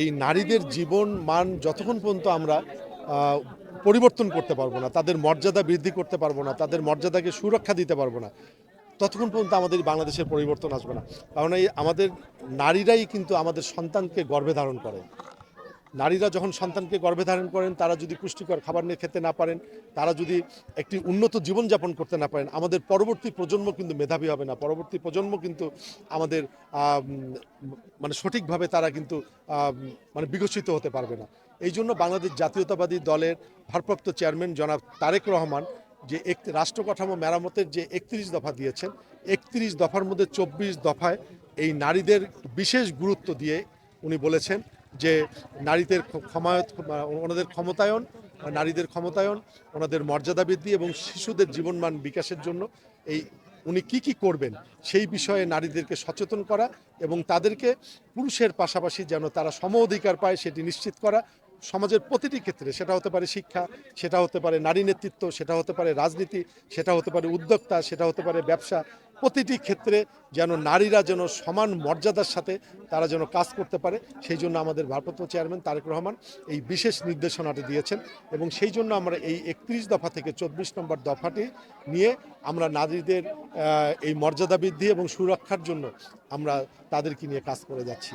এই নারীদের জীবন, মান যতক্ষণ পর্যন্ত আমরা পরিবর্তন করতে পারব না, তাদের মর্যাদা বৃদ্ধি করতে পারব না, তাদের মর্যাদাকে সুরক্ষা দিতে পারব না, ততক্ষণ পর্যন্ত আমাদের বাংলাদেশের পরিবর্তন আসবে না। কারণ এই আমাদের নারীরাই কিন্তু আমাদের সন্তানকে গর্ভে ধারণ করে। নারীরা যখন সন্তানকে গর্ভে ধারণ করেন, তারা যদি পুষ্টিকর খাবার নিয়ে খেতে না পারেন, তারা যদি একটি উন্নত জীবনযাপন করতে না পারেন, আমাদের পরবর্তী প্রজন্ম কিন্তু মেধাবী হবে না। পরবর্তী প্রজন্ম কিন্তু আমাদের মানে সঠিকভাবে তারা কিন্তু মানে বিকশিত হতে পারবে না। এই জন্য বাংলাদেশ জাতীয়তাবাদী দলের ভারপ্রাপ্ত চেয়ারম্যান জনাব তারেক রহমান যে এক রাষ্ট্র কাঠামো মেরামতের যে একত্রিশ দফা দিয়েছেন, একত্রিশ দফার মধ্যে চব্বিশ দফায় এই নারীদের বিশেষ গুরুত্ব দিয়ে উনি বলেছেন যে নারীদের ক্ষমায়ত ওনাদের ক্ষমতায়ন নারীদের ক্ষমতায়ন, ওনাদের মর্যাদা বৃদ্ধি এবং শিশুদের জীবনমান বিকাশের জন্য এই উনি কি কি করবেন সেই বিষয়ে নারীদেরকে সচেতন করা এবং তাদেরকে পুরুষের পাশাপাশি যেন তারা সম অধিকার পায় সেটি নিশ্চিত করা সমাজের প্রতিটি ক্ষেত্রে, সেটা হতে পারে শিক্ষা, সেটা হতে পারে নারী নেতৃত্ব, সেটা হতে পারে রাজনীতি, সেটা হতে পারে উদ্যোক্তা, সেটা হতে পারে ব্যবসা, প্রতিটি ক্ষেত্রে যেন নারীরা যেন সমান মর্যাদার সাথে তারা যেন কাজ করতে পারে, সেই জন্য আমাদের ভারপ্রাপ্ত চেয়ারম্যান তারেক রহমান এই বিশেষ নির্দেশনাটি দিয়েছেন এবং সেই জন্য আমরা এই একত্রিশ দফা থেকে চব্বিশ নম্বর দফাটি নিয়ে আমরা নারীদের এই মর্যাদা বৃদ্ধি এবং সুরক্ষার জন্য আমরা তাদেরকে নিয়ে কাজ করে যাচ্ছি।